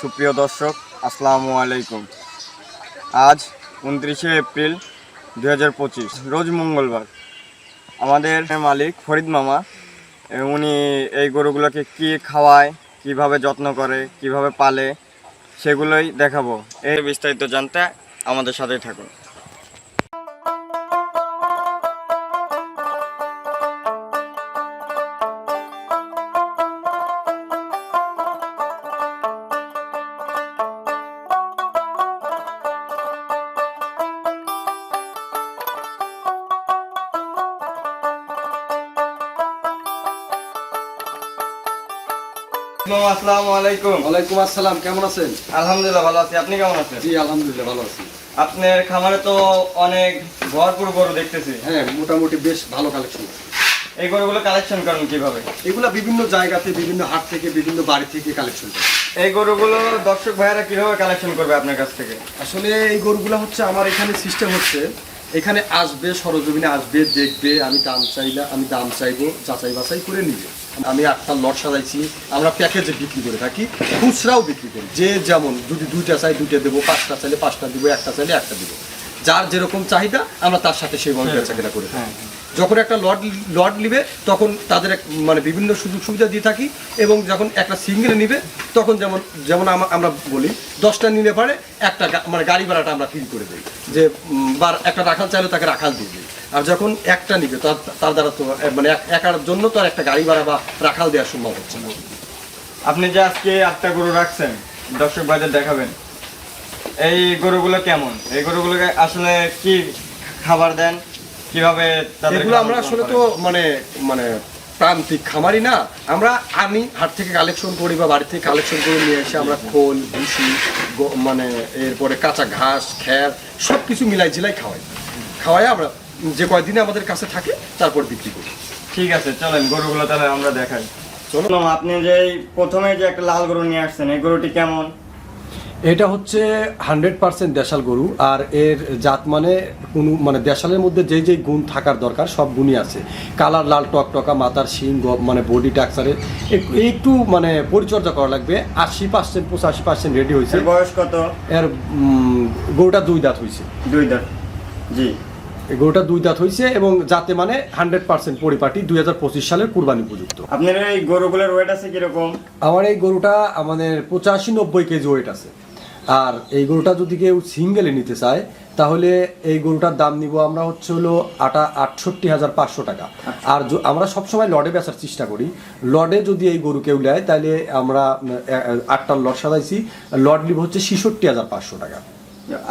সুপ্রিয় দর্শক, আসসালামু আলাইকুম। আজ উনত্রিশে এপ্রিল দু হাজার পঁচিশ, রোজ মঙ্গলবার। আমাদের মালিক ফরিদ মামা উনি এই গরুগুলোকে কি খাওয়ায়, কীভাবে যত্ন করে, কীভাবে পালে, সেগুলোই দেখাবো। এই বিস্তারিত জানতে আমাদের সাথেই থাকুন। আসসালামু আলাইকুম। ওয়ালাইকুম আসসালাম কেমন আছেন? আলহামদুলিল্লাহ ভালো আছি। আপনি কেমন আছেন? জি আলহামদুলিল্লাহ ভালো আছি। আপনার খামারে তো অনেক ভরপুর গরু দেখতেছি। হ্যাঁ মোটামুটি বেশ ভালো কালেকশন এই গরুগুলো কালেকশন করেন কীভাবে? এগুলা বিভিন্ন জায়গাতে বিভিন্ন হাট থেকে বিভিন্ন বাড়ি থেকে কালেকশন করে। এই গরুগুলো দর্শক ভাইয়েরা কীভাবে কালেকশন করবে আপনার কাছ থেকে? আসলে এই গরুগুলা হচ্ছে আমার এখানে সিস্টেম হচ্ছে এখানে আসবে সরজমিনে আসবে দেখবে আমি দাম চাইলে আমি দাম চাইব যাচাই বাছাই করে নিবে। আমি আটটা লট সাজাইছি। আমরা প্যাকেজে বিক্রি করে থাকি খুচরাও বিক্রি করি। যে যেমন যদি দুইটা চাই দুইটা দেবো পাঁচটা চাইলে পাঁচটা দিব একটা চাইলে একটা দিব। যার যেরকম চাহিদা আমরা তার সাথে সেইভাবে বেচা কেনা করে থাকি। যখন একটা লট লট নিবে তখন তাদের এক মানে বিভিন্ন সুযোগ সুবিধা দিয়ে থাকি এবং যখন একটা সিঙ্গেল নিবে তখন যেমন যেমন আমরা বলি দশটা নিলে পারে একটা মানে গাড়ি ভাড়াটা আমরা ফিল করে দিই। যে বার একটা রাখাল চাইলে তাকে রাখাল দিয়ে দিই। আর যখন একটা নিবে তার তার দ্বারা তো মানে একার জন্য তো একটা গাড়ি ভাড়া বা রাখাল দেওয়া সম্ভব হচ্ছে না। আপনি যে আজকে আটটা গরু রাখছেন দর্শক ভাইদের দেখাবেন এই গরুগুলো কেমন? এই গরুগুলোকে আসলে কি খাবার দেন? কীভাবে এগুলো আমরা আসলে তো মানে মানে প্রান্তিক খামারি না। আমরা আনি হাট থেকে কালেকশন করি বা বাড়ি থেকে কালেকশন করে নিয়ে এসে আমরা খোল ভুসি মানে এরপরে কাঁচা ঘাস খ্যার সব কিছু মিলাই ঝিলাই খাওয়াই। খাওয়াই আমরা। যে কয়দিনে আমাদের কাছে থাকে তারপর বিক্রি করি। ঠিক আছে চলেন গরুগুলো তাহলে আমরা দেখাই। চলো। চলো আপনি যে এই প্রথমে যে একটা লাল গরু নিয়ে আসছেন এই গরুটি কেমন? এটা হচ্ছে হান্ড্রেড পার্সেন্ট দেশাল গরু আর এর জাত মানে কোনো মানে দেশালের মধ্যে যে যে গুণ থাকার দরকার সব গুণই আছে। কালার লাল টকটকা মাথার শিং মানে বডি টাক্সারে একটু মানে পরিচর্যা করা লাগবে। আশি পার্সেন্ট পঁচাশি পার্সেন্ট রেডি হয়েছে। এর বয়স কত? এর গরুটা দুই দাঁত হয়েছে। দুই দাঁত জি। গরুটা দুই দাঁত হয়েছে এবং যাতে মানে হান্ড্রেড পার্সেন্ট পরিপাটি দুই হাজার পঁচিশ সালের কুরবানি উপযুক্ত। আপনার এই গরুগুলোর ওয়েট আছে কীরকম? আমার এই গরুটা আমাদের পঁচাশি নব্বই কেজি ওয়েট আছে। আর এই গরুটা যদি কেউ সিঙ্গেলে নিতে চায় তাহলে এই গরুটার দাম নিব আমরা হচ্ছে হলো আটা আটষট্টি হাজার পাঁচশো টাকা। আর য- আমরা সবসময় লডে বেচার চেষ্টা করি। লডে যদি এই গরু কেউ নেয় তাহলে আমরা আটটার লড সাজাইছি। লড নিব হচ্ছে ছিষট্টি হাজার পাঁচশো টাকা।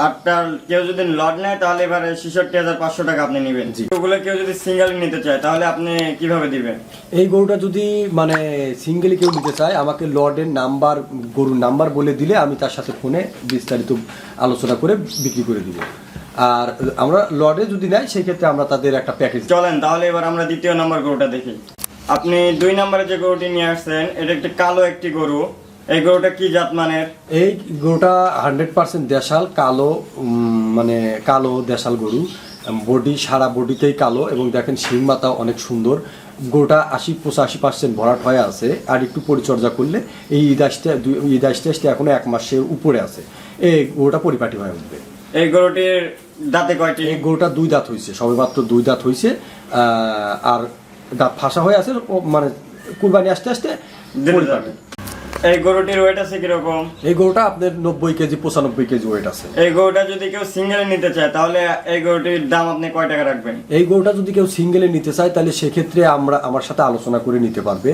আটটা কেউ যদি লট নেয় তাহলে এবারে ছেষট্টি হাজার পাঁচশো টাকা আপনি নেবেন। ওগুলো কেউ যদি সিঙ্গেল নিতে চায় তাহলে আপনি কীভাবে দিবেন? এই গরুটা যদি মানে সিঙ্গেলি কেউ নিতে চায় আমাকে লর্ডের নাম্বার গরুর নাম্বার বলে দিলে আমি তার সাথে ফোনে বিস্তারিত আলোচনা করে বিক্রি করে দিব। আর আমরা লর্ডে যদি নেয় সেই ক্ষেত্রে আমরা তাদের একটা প্যাকেজ চলেন তাহলে এবার আমরা দ্বিতীয় নাম্বার গরুটা দেখি। আপনি দুই নম্বরে যে গরুটি নিয়ে আসছেন এটা একটি কালো একটি গরু। এই গরুটা কি জাত মানের? এই গরুটা হান্ড্রেড পার্সেন্ট দেশাল কালো মানে কালো দেশাল গরু। বডি সারা বডিতেই কালো এবং দেখেন শিং মাথা অনেক সুন্দর। গরুটা আশি পঁচাশি পার্সেন্ট ভরাট হয়ে আছে। আর একটু পরিচর্যা করলে এই ঈদ আসতে ঈদ আসতে আসতে এখনও এক মাসের উপরে আছে। এই গরুটা পরিপাটি হয়ে উঠবে। এই গরুটির দাঁতে কয়টি? এই গরুটা দুই দাঁত হয়েছে সবেমাত্র দুই দাঁত হয়েছে আর দাঁত ফাঁসা হয়ে আছে মানে কুরবানি আসতে আসতে পরিপাটি। এই গরুটির ওয়েট আছে কীরকম? এই গরুটা আপনার নব্বই কেজি পঁচানব্বই কেজি ওয়েট আছে। এই গরুটা যদি কেউ সিঙ্গেল নিতে চায় তাহলে এই গরুটির দাম আপনি কয় টাকা রাখবেন? এই গরুটা যদি কেউ সিঙ্গেলে নিতে চায় তাহলে সেক্ষেত্রে আমরা আমার সাথে আলোচনা করে নিতে পারবে।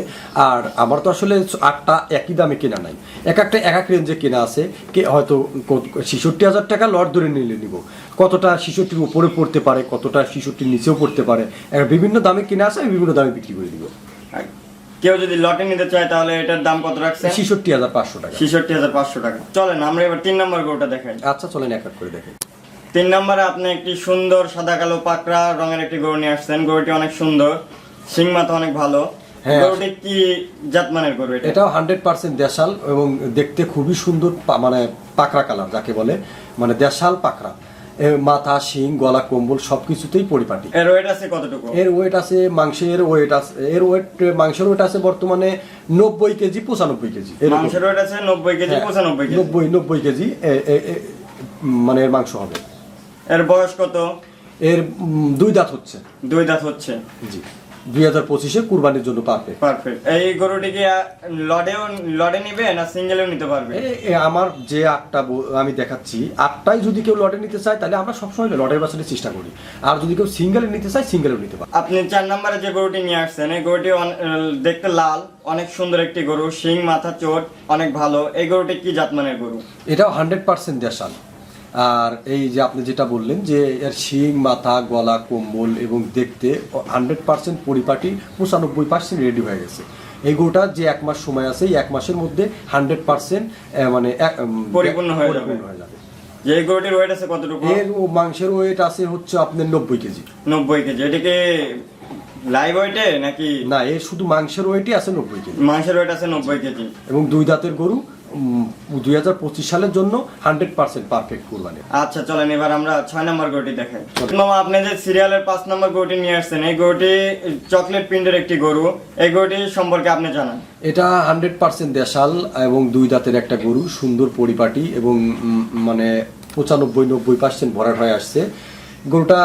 আর আমার তো আসলে আটটা একই দামে কেনা নাই। এক একটা এক এক রেঞ্জে কেনা আছে। কে হয়তো ছেষট্টি হাজার টাকা লট ধরে নিলে নিব। কতটা শিশুটির উপরে পড়তে পারে কতটা শিশুটির নিচেও পড়তে পারে। বিভিন্ন দামে কিনে আসে আমি বিভিন্ন দামে বিক্রি করে দিব। কেউ যদি লটে নিতে চায় তাহলে এটার দাম কত রাখছেন ছেষট্টি হাজার পাঁচশো টাকা। ছেষট্টি হাজার পাঁচশো টাকা। চলেন আমরা এবার তিন নম্বর গরুটা দেখাই। আচ্ছা চলেন এক এক করে দেখেন। তিন নম্বরে আপনি একটি সুন্দর সাদা কালো পাকড়া রঙের একটি গরু নিয়ে আসছেন। গরুটি অনেক সুন্দর সিং মাথা অনেক ভালো। হ্যাঁ। গরুটি কি জাতমানের গরু এটা? এটাও হান্ড্রেড পার্সেন্ট দেশাল এবং দেখতে খুবই সুন্দর পা- মানে পাকড়া কালার যাকে বলে। মানে দেশাল পাকড়া। মাথা শিং গলা কম্বল সব কিছুতেই পরিপাটি। এর ওয়েট আছে কতটুকু? এর ওয়েট আছে মাংসের ওয়েট আছে এর ওয়েট মাংসের ওয়েট আছে বর্তমানে নব্বই কেজি পঁচানব্বই কেজি। মাংসের ওয়েট আছে নব্বই কেজি হ্যাঁ, পঁচানব্বই কেজি। নব্বই নব্বই কেজি মানে এর মাংস হবে। এর বয়স কত? এর দুই দাঁত হচ্ছে। দুই দাঁত হচ্ছে। জি। দুই হাজার পঁচিশে কুরবানির জন্য পারফেক্ট পারফেক্ট। এই গরুটি কি লডেও লডে নিবে না সিঙ্গেলেও নিতে পারবে? আমার যে আটটা আমি দেখাচ্ছি আটটাই যদি কেউ লটে নিতে চায় তাহলে আমরা সবসময় লটের বাসাতে চেষ্টা করি। আর যদি কেউ সিঙ্গেলে নিতে চায় সিঙ্গেলেও নিতে পারে আপনি চার নম্বরে যে গরুটি নিয়ে আসছেন এই গরুটি দেখতে লাল অনেক সুন্দর একটি গরু শিং মাথা চোট অনেক ভালো। এই গরুটি কি জাতমানের গরু? এটাও হান্ড্রেড পার্সেন্ট দেশাল। আর এই যে আপনি যেটা বললেন যে এর শিং মাথা গলা কম্বল এবং দেখতে হান্ড্রেড পার্সেন্ট পরিপাটি পঁচানব্বই পার্সেন্ট রেডি হয়ে গেছে। এই গরুটা যে এক মাস সময় আছে এই এক মাসের মধ্যে হান্ড্রেড পার্সেন্ট মানে পরিপূর্ণ হয়ে যাবে। যে গরুটির ওয়েট আছে কতটুকু? এর মাংসের ওয়েট আছে হচ্ছে আপনার নব্বই কেজি। নব্বই কেজি। এটিকে লাইভ ওয়েটে নাকি? না এর শুধু মাংসের ওয়েটই আছে নব্বই কেজি। মাংসের ওয়েট আছে নব্বই কেজি। এবং দুই দাঁতের গরু দুই হাজার পঁচিশ সালের জন্য হান্ড্রেড পার্সেন্ট পারফেক্ট কুরবানি আচ্ছা চলেন এবার আমরা ছয় নম্বর গরুটি দেখাই। মামা আপনি যে সিরিয়ালের পাঁচ নম্বর গরুটি নিয়ে আসছেন এই গরুটি চকলেট প্রিন্টের একটি গরু। এই গরুটি সম্পর্কে আপনি জানান। এটা হান্ড্রেড পার্সেন্ট দেশাল এবং দুই দাঁতের একটা গরু সুন্দর পরিপাটি এবং মানে পঁচানব্বই নব্বই পার্সেন্ট ভরাট হয়ে আসছে। গরুটা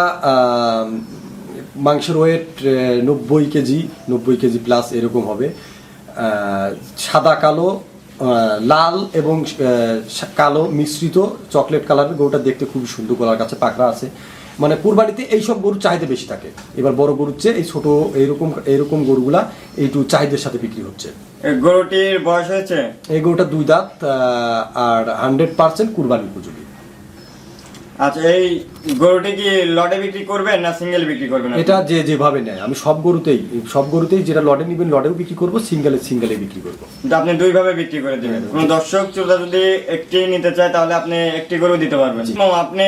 মাংসের ওয়েট নব্বই কেজি নব্বই কেজি প্লাস এরকম হবে। সাদা কালো লাল এবং কালো মিশ্রিত চকলেট কালারের গরুটা দেখতে খুবই সুন্দর গলার কাছে পাকড়া আছে। মানে কুরবানিতে এইসব গরুর চাহিদা বেশি থাকে। এবার বড় গরুর চেয়ে এই ছোট এইরকম এইরকম গরুগুলা একটু চাহিদার সাথে বিক্রি হচ্ছে। এই গরুটির বয়স হয়েছে? এই গরুটা দুই দাঁত আর হান্ড্রেড পার্সেন্ট কুরবানির উপযোগী। আচ্ছা এই গরুটি কি লটে বিক্রি করবেন না সিঙ্গেল বিক্রি করবেন এটা যে যেভাবে নেয় আমি সব গরুতেই সব গরুতেই যেটা লটে নিবেন লটেও বিক্রি করব সিঙ্গেলে সিঙ্গেলে বিক্রি করব। আপনি দুই ভাবে বিক্রি করে দিবেন। কোন দর্শক শ্রোতা যদি একটি নিতে চায় তাহলে আপনি একটি গরু দিতে পারবেন। আপনি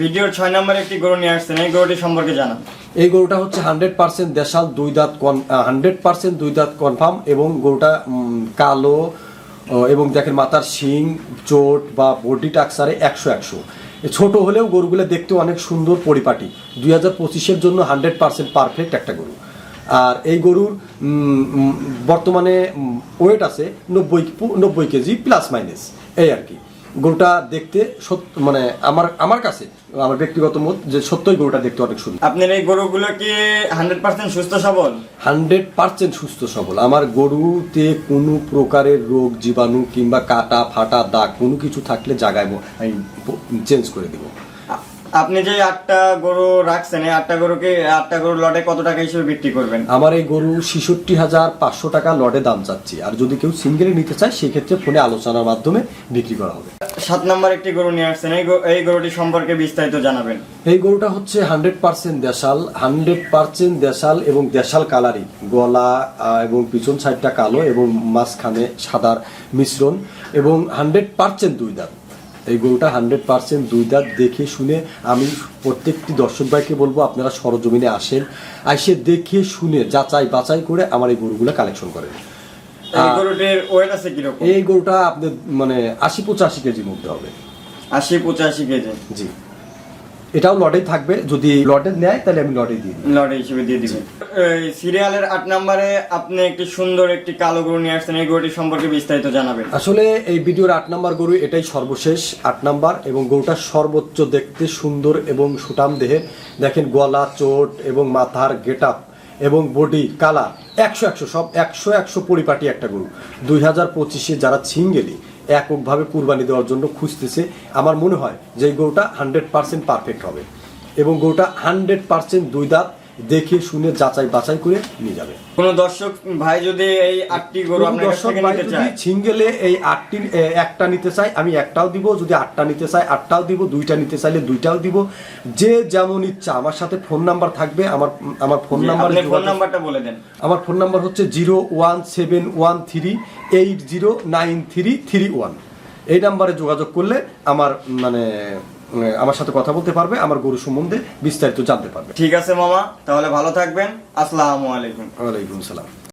ভিডিওর ছয় নম্বরে একটি গরু নিয়ে আসছেন এই গরুটি সম্পর্কে জানান। এই গরুটা হচ্ছে হান্ড্রেড পার্সেন্ট দেশাল দুই দাঁত হান্ড্রেড পার্সেন্ট দুই দাঁত কনফার্ম এবং গরুটা কালো এবং দেখেন মাথার শিং চোট বা বডি টাক্সারে একশো একশো। ছোট হলেও গরুগুলো দেখতে অনেক সুন্দর পরিপাটি। দুই হাজার পঁচিশের জন্য হান্ড্রেড পার্সেন্ট পারফেক্ট একটা গরু। আর এই গরুর বর্তমানে ওয়েট আছে নব্বই নব্বই কেজি প্লাস মাইনাস এই আর কি। গরুটা দেখতে সত্য মানে আমার আমার কাছে আমার ব্যক্তিগত মত যে সত্যই গরুটা দেখতে অনেক সুন্দর। আপনার এই গরুগুলো কি হান্ড্রেড পার্সেন্ট সুস্থ সবল? হান্ড্রেড পার্সেন্ট সুস্থ সবল। আমার গরুতে কোনো প্রকারের রোগ জীবাণু কিংবা কাটা ফাটা দাগ কোনো কিছু থাকলে জাগাইবো আমি চেঞ্জ করে দেবো। আপনি যে আটটা গরু রাখছেন এই আটটা গরুকে আটটা গরু লটে কত টাকা হিসেবে বিক্রি করবেন? আমার এই গরু ছেষট্টি হাজার পাঁচশো টাকা লটে দাম চাচ্ছি। আর যদি কেউ সিঙ্গেলে নিতে চায় সেক্ষেত্রে ফোনে আলোচনার মাধ্যমে বিক্রি করা হবে। সাত নম্বর একটি গরু নিয়ে আসছেন। এই এই গরুটি সম্পর্কে বিস্তারিত জানাবেন। এই গরুটা হচ্ছে হান্ড্রেড পার্সেন্ট দেশাল হান্ড্রেড পার্সেন্ট দেশাল এবং দেশাল কালারই গলা এবং পিছন সাইডটা কালো এবং মাঝখানে সাদার মিশ্রণ এবং হান্ড্রেড পার্সেন্ট দুই দাঁত। এই গরুটা হান্ড্রেড পার্সেন্ট দুই দাঁত দেখে শুনে আমি প্রত্যেকটি দর্শক ভাইকে বলব আপনারা সরজমিনে আসেন আইসে দেখে শুনে যাচাই বাছাই করে আমার এই গরুগুলো কালেকশন করেন। এই গরুটা আপনার মানে আশি পঁচাশি কেজির মধ্যে হবে। আশি পঁচাশি কেজি? জি। এটাও লটেই থাকবে। যদি লটে নেয় তাহলে আমি লটে দিয়ে দিই লটে হিসেবে দিয়ে দিবেন এই সিরিয়ালের আট নম্বরে আপনি একটি সুন্দর একটি কালো গরু নিয়ে আসছেন। এই গরুটি সম্পর্কে বিস্তারিত জানাবেন। আসলে এই ভিডিওর আট নম্বর গরু এটাই সর্বশেষ আট নম্বর এবং গরুটা সর্বোচ্চ দেখতে সুন্দর এবং সুটাম দেহে। দেখেন গলা চোট এবং মাথার গেট এবং বডি কালা একশো একশো সব একশো একশো পরিপাটি একটা গরু। দুই হাজার পঁচিশে যারা ছিঙ্গেলি এককভাবে কুরবানি দেওয়ার জন্য খুঁজতেছে। আমার মনে হয় যে গরুটা হান্ড্রেড পার্সেন্ট পারফেক্ট হবে এবং গরুটা হান্ড্রেড পারসেন্ট দুই দাঁত দেখে শুনে যাচাই বাছাই করে নিয়ে যাবে। কোন দর্শক ভাই যদি এই আটটি গরু দর্শক থেকে ভাই নিতে যদি চায়? সিঙ্গেলে এই আটটি একটা নিতে চাই আমি একটাও দিব। যদি আটটা নিতে চাই আটটাও দিব। দুইটা নিতে চাইলে দুইটাও দিব। যে যেমন ইচ্ছা আমার সাথে ফোন নাম্বার থাকবে। আমার আমার ফোন নাম্বার ফোন নাম্বারটা বলে দেন। আমার ফোন নাম্বার হচ্ছে zero one seven one three eight zero nine three three one. এই নাম্বারে যোগাযোগ করলে আমার মানে আমার সাথে কথা বলতে পারবে আমার গরু সম্বন্ধে বিস্তারিত জানতে পারবে। ঠিক আছে মামা তাহলে ভালো থাকবেন। আসসালামু আলাইকুম। ওয়ালাইকুম সালাম।